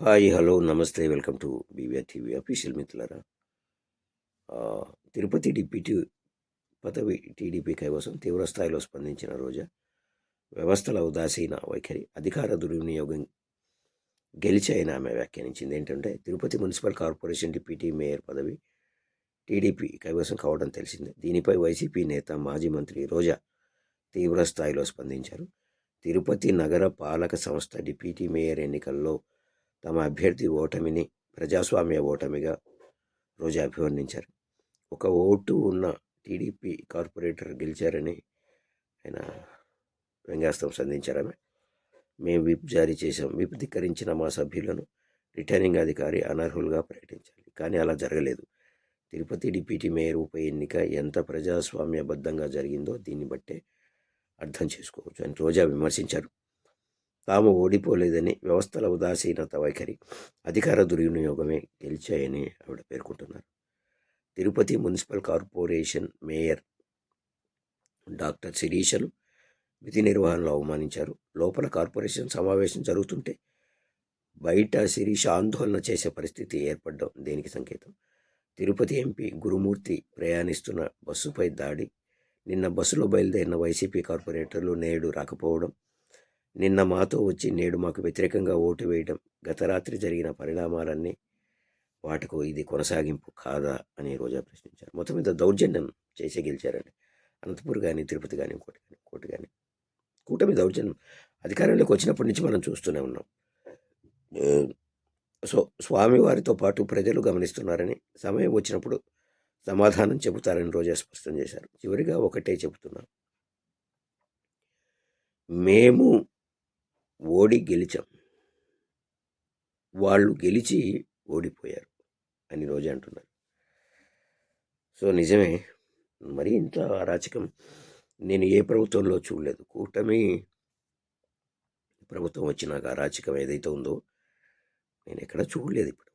Hi hello నమస్తే welcome to BVR TV official మిత్రులరా. Tirupati deputy పదవి టీడీపీ కైవసం తీవ్రస్థాయిలో స్పందించిన రోజా వ్యవస్థల ఉదాసీన వైఖరి అధికార దుర్వినియోగం గెలిచాయని ఆమె వ్యాఖ్యానించింది. ఏంటంటే Tirupati municipal corporation deputy mayor పదవి టీడీపీ కైవసం కావడం తెలిసిందే. దీనిపై వైసీపీ నేత మాజీ మంత్రి రోజా తీవ్రస్థాయిలో స్పందించారు. తిరుపతి నగర పాలక సంస్థ డిప్యూటీ మేయర్ ఎన్నికల్లో తమ అభ్యర్థి ఓటమిని ప్రజాస్వామ్య ఓటమిగా రోజా అభివర్ణించారు. ఒక ఓటు ఉన్న టీడీపీ కార్పొరేటర్ గెలిచారని ఆయన వ్యంగ్యాస్తం సంధించారు మేము విప్ జారీ చేశాం విప్ ధిక్కరించిన మా సభ్యులను రిటర్నింగ్ అధికారి అనర్హులుగా ప్రకటించాలి. కానీ అలా జరగలేదు. తిరుపతి డిప్యూటీ మేయర్ ఉప ఎన్నిక ఎంత ప్రజాస్వామ్యబద్ధంగా జరిగిందో దీన్ని బట్టే అర్థం చేసుకోవచ్చు అని రోజా విమర్శించారు. తాము ఓడిపోలేదని వ్యవస్థల ఉదాసీనత వైఖరి అధికార దుర్వినియోగమే గెలిచాయని ఆవిడ పేర్కొంటున్నారు. Tirupati municipal corporation mayor doctor శిరీషను విధి నిర్వహణలో అవమానించారు. లోపల కార్పొరేషన్ సమావేశం జరుగుతుంటే బయట శిరీష ఆందోళన చేసే పరిస్థితి ఏర్పడడం దేనికి సంకేతం? తిరుపతి ఎంపీ గురుమూర్తి ప్రయాణిస్తున్న బస్సుపై దాడి నిన్న బస్సులో బయలుదేరిన వైసీపీ కార్పొరేటర్లు నేడు రాకపోవడం నిన్న మాతో వచ్చి నేడు మాకు వ్యతిరేకంగా ఓటు వేయడం గత రాత్రి జరిగిన పరిణామాలన్నీ వాటికు ఇది కొనసాగింపు కాదా అని రోజా ప్రశ్నించారు. మొత్తం మీద దౌర్జన్యం చేసి గెలిచారండి. అనంతపూర్ కానీ తిరుపతి కానీ ఇంకోటి కానీ ఇంకోటి కానీ కూటమి దౌర్జన్యం అధికారంలోకి వచ్చినప్పటి నుంచి మనం చూస్తూనే ఉన్నాం. సో స్వామివారితో పాటు ప్రజలు గమనిస్తున్నారని సమయం వచ్చినప్పుడు సమాధానం చెబుతారని రోజా స్పష్టం చేశారు. చివరిగా ఒకటే చెబుతున్నాం. మేము ఓడి గెలిచాం. వాళ్ళు గెలిచి ఓడిపోయారు అని రోజు అంటున్నారు. సో నిజమే. మరి ఇంత అరాచకం నేను ఏ ప్రభుత్వంలో చూడలేదు. కూటమి ప్రభుత్వం వచ్చినాక అరాచకం ఏదైతే ఉందో నేను ఎక్కడ చూడలేదు ఇప్పుడు.